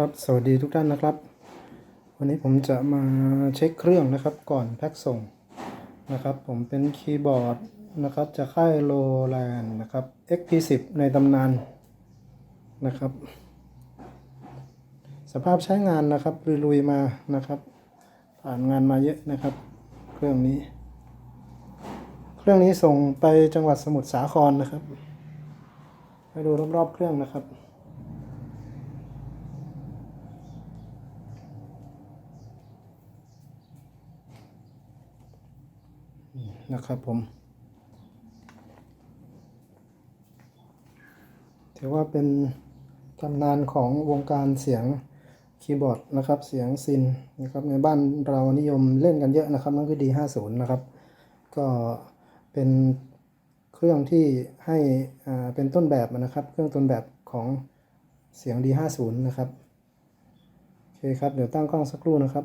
ครับสวัสดีทุกท่านนะครับ วันนี้ผมจะมาเช็คเครื่องนะครับก่อนแพ็คส่งนะครับ ผมเป็นคีย์บอร์ดนะครับจากค่ายโลแลนนะครับ XP10 ในตำนานนะครับ สภาพใช้งานนะครับลุยๆมานะครับ ผ่านงานมาเยอะนะครับ เครื่องนี้ เครื่องนี้ส่งไปจังหวัดสมุทรสาครนะครับ ไปดูรอบๆเครื่องนะครับ นะครับผม ถือว่าเป็นตำนานของวงการเสียงคีย์บอร์ดนะครับ เสียงซินนะครับ ในบ้านเรานิยมเล่นกันเยอะนะครับ นั่นคือ D50 นะครับ ก็เป็นเครื่องที่ให้อ่าเป็นต้นแบบนะครับ เครื่องต้นแบบของเสียง D50 นะครับ โอเคครับ เดี๋ยวตั้งกล้องสักครู่นะครับ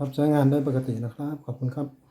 ครับใช้งานได้ปกตินะครับ ขอบคุณครับ